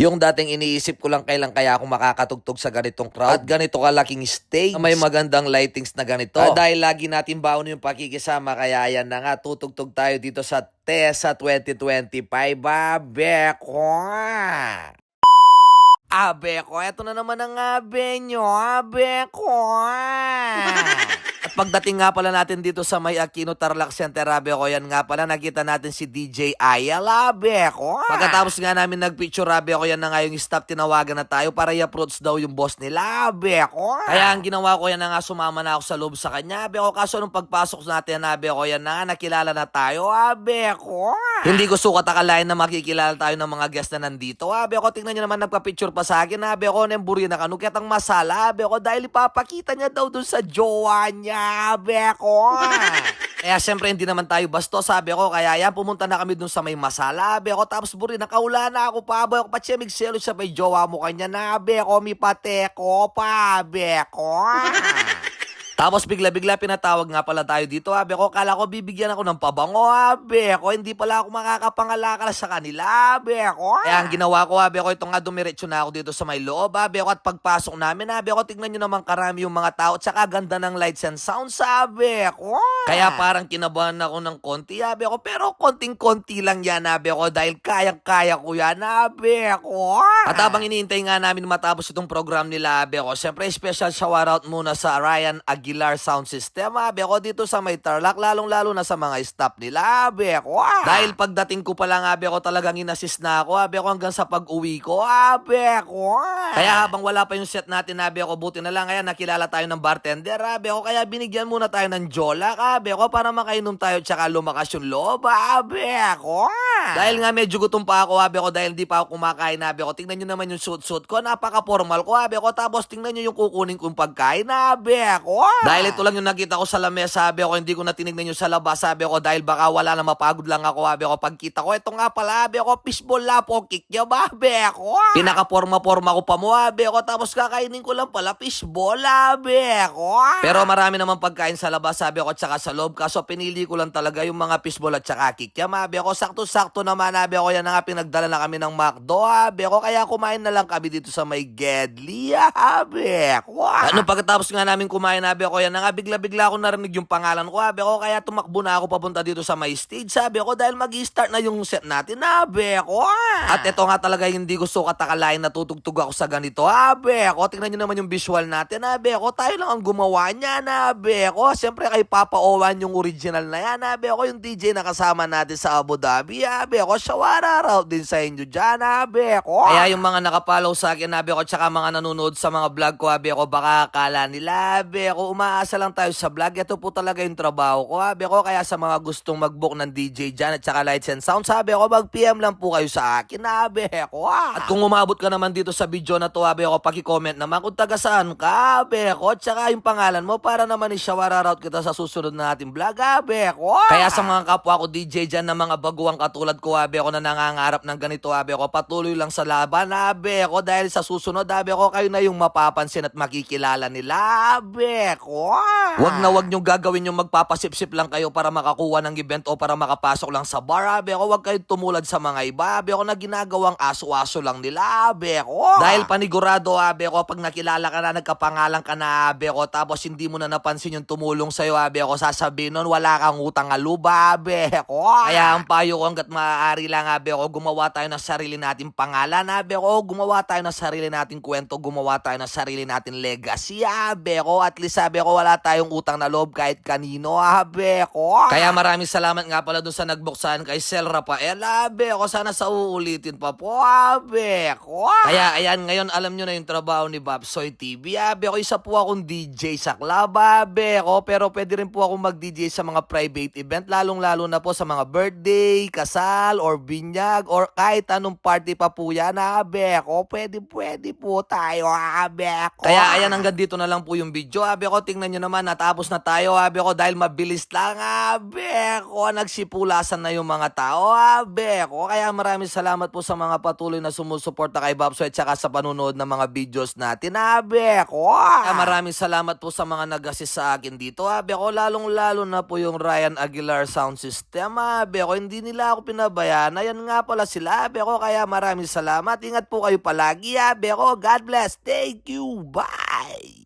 Yung dating iniisip ko lang kailan kaya ako makakatugtog sa ganitong crowd at ganito kalaking stage na may magandang lightings na ganito. Ah, dahil lagi natin baon yung pakikisama kaya yan na nga tutugtog tayo dito sa TESA 2025. Babeko! Abe ko, eto na naman ang abe nyo, abe ko. At pagdating nga pala natin dito sa may Aquino Tarlac Center, abe ko, yan nga pala, nakita natin si DJ Ayala, abe ko. Pagkatapos nga namin nagpicture, abe ko, yan na nga yung staff, tinawagan na tayo para i-approach daw yung boss nila, abe ko. Kaya ang ginawa ko, yan na nga, sumama na ako sa loob sa kanya, abe ko. Kaso nung pagpasok natin, abe ko, yan na nga, nakilala na tayo, abe ko. Hindi ko sukat akalain na makikilala tayo ng mga guest na nandito. Abe ko, tingnan nyo naman nagpa-picture pa sa akin. Abe ko, nemburi na kanukyat ang masala. Abe ko, dahil ipapakita niya daw dun sa jowa niya. Abe ko. Kaya siyempre hindi naman tayo basto, sabi ko. Kaya yan, pumunta na kami dun sa may masala. Abe ko, tapos buri, nakaula na ako pa. Abe ko, patsi migselo sa may jowa mo kanya na. Abe ko, mi pate ko pa. Abe ko. Tapos bigla-bigla pinatawag nga pala tayo dito. Abe ko, kala ko bibigyan ako ng pabango. Abe ko, hindi pala ako makakapangalakal sa kanila. Abe ko. Kaya ang ginawa ko, abe ko, ito nga dumiretso na ako dito sa may loob. Abe ko, at pagpasok namin, abe ko, tignan nyo naman karami yung mga tao. At saka ganda ng lights and sounds, abe ko. Kaya parang kinabahan ako ng konti, abe ko. Pero konting-konti lang yan, abe ko. Dahil kayang-kaya ko yan, abe ko. At habang iniintay nga namin matapos itong program nila, abe ko, syempre special shout-out muna sa Ryan Aguilar Sound System, abe ko, dito sa may Tarlac, lalong-lalo na sa mga staff nila, abe ko. Dahil pagdating ko pa lang, abe ko, talagang inassist na ako, abe ko, hanggang sa pag-uwi ko, abe ko. Kaya habang wala pa yung set natin, abe ko, buti na lang, kaya nakilala tayo ng bartender, abe ko, kaya binigyan muna tayo ng jolak, abe ko, para makainom tayo, tsaka lumakas yung loob, abe ko. Dahil nga medyo gutom pa ako, abe ko, dahil di pa ako kumakain, abe ko, tingnan nyo naman yung suit-suit ko, napaka-formal ko, abe ko, tapos tingnan nyo yung kukunin kong pagkain, abe ko. Dahil ito lang yung nakita ko sa lamesa, sabi ko, hindi ko na tinignan yung sa labas, sabi ko, dahil baka wala na mapagod lang ako, sabi ko, pagkita ko, ito nga pala, sabi ko, fishball la po, kick niya ba, sabi ko. Pinaka-forma-forma ko pa mo, sabi ko, tapos kakainin ko lang pala, fishball, sabi ko. Pero marami naman pagkain sa labas, sabi ko, tsaka sa loob, kaso pinili ko lang talaga yung mga fishball at tsaka kick niya, sabi ko, sakto-sakto naman, sabi ko, yan na nga, pinagdala na kami ng McDo, sabi ko, kaya kumain na lang kami dito sa may Gedli, sabi ko. Ano pagkatapos nga namin kumain, sabi ko, yan na nga, bigla-bigla ako narinig yung pangalan ko, sabi ko, kaya tumakbo na ako papunta dito sa may stage, sabi ko, dahil mag-start na yung set natin, sabi ko. At ito nga talaga, hindi ko sukat akalain na tutugtog ako sa ganito, sabi ko, tingnan nyo naman yung visual natin, sabi ko, tayo lang ang gumawa niya, sabi ko, siyempre kay Papa Owan yung original na yan, sabi ko, yung DJ na kasama natin sa Abu Dhabi, sabi ko, shawara raw din sa inyo dyan, sabi ko. Kaya yung mga nakapollow sa akin, sabi ko, tsaka mga nanonood sa mga vlog ko, sabi ko, baka akala nila, sabi ko, umaasa lang tayo sa vlog, ito po talaga yung trabaho ko, sabi ko, kaya sa mga gustong mag-book ng DJ dyan at tsaka lights and sound, sabi ko, mag-PM lang po kayo sa akin, sabi ko. At kung umabot ka naman dito sa video na to, sabi ko, paki-comment naman kung taga saan ka, sabi ko, tsaka yung pangalan mo, para naman i-shawara-route kita sa susunod na natin vlog, sabi ko. Kaya sa mga kapwa ko DJ dyan na mga baguang katulad ko, sabi ko, na nangangarap ng ganito, sabi ko, patuloy lang sa laban, sabi ko, dahil sa susunod, sabi ko, kayo na yung mapapansin at makikilala nila, sabi ko. Wag na wag nyo gagawin yung magpapasip-sip lang kayo para makakuha ng event o para makapasok lang sa bar, sabi ko, wag kayong tumulad sa mga iba, sabi ko, na ginagawang aso-aso lang nila, sabi ko. Dahil panigurado, sabi ko, pag nakilala ka na, nagkapangalan ka na, sabi ko, tapos hindi mo na napansin yung tumulong sa'yo, sabi ko, sasabihin nun, wala kang utang aluba, sabi ko. Kaya ang payo ko hanggat maaari lang, sabi ko, gumawa tayo ng sarili nating pangalan, sabi ko, gumawa tayo ng sarili nating kwento, gumawa tayo ng sarili nating legacy, sabi ko, at least sabi ko, wala tayong utang na loob kahit kanino, sabi ko. Kaya maraming salamat nga pala dun sa nagbuksan kay Sel Rafael, sabi ko, sana sa uulitin pa po, sabi ko. Kaya ayan, ngayon alam nyo na yung trabaho ni Babsoy TV, sabi ko, isa po akong DJ sa club, sabi ko, pero pwede rin po akong mag-DJ sa mga private event, lalong-lalo na po sa mga birthday, kasal, or binyag, or kahit anong party pa po yan, sabi ko, pwede, pwede po tayo, sabi ko. Kaya ayan, hanggang dito na lang po yung video, sabi ko, tingnan nyo naman, natapos na tayo, sabi ko, dahil mabilis lang, sabi ko, nagsipulasan na yung mga tao, sabi ko, kaya maraming salamat po sa mga patuloy na sumusuporta kay Babsoy at saka sa panunood ng mga videos natin, sabi ko. Kaya maraming salamat po sa mga nag-assist sa akin dito, sabi ko, lalong-lalo na po yung Ryan Aguilar Sound System, sabi ko, hindi nila ako na ba yan? Ayan nga pala sila, Beko. Kaya maraming salamat. Ingat po kayo palagi, ha, Beko. God bless. Thank you. Bye.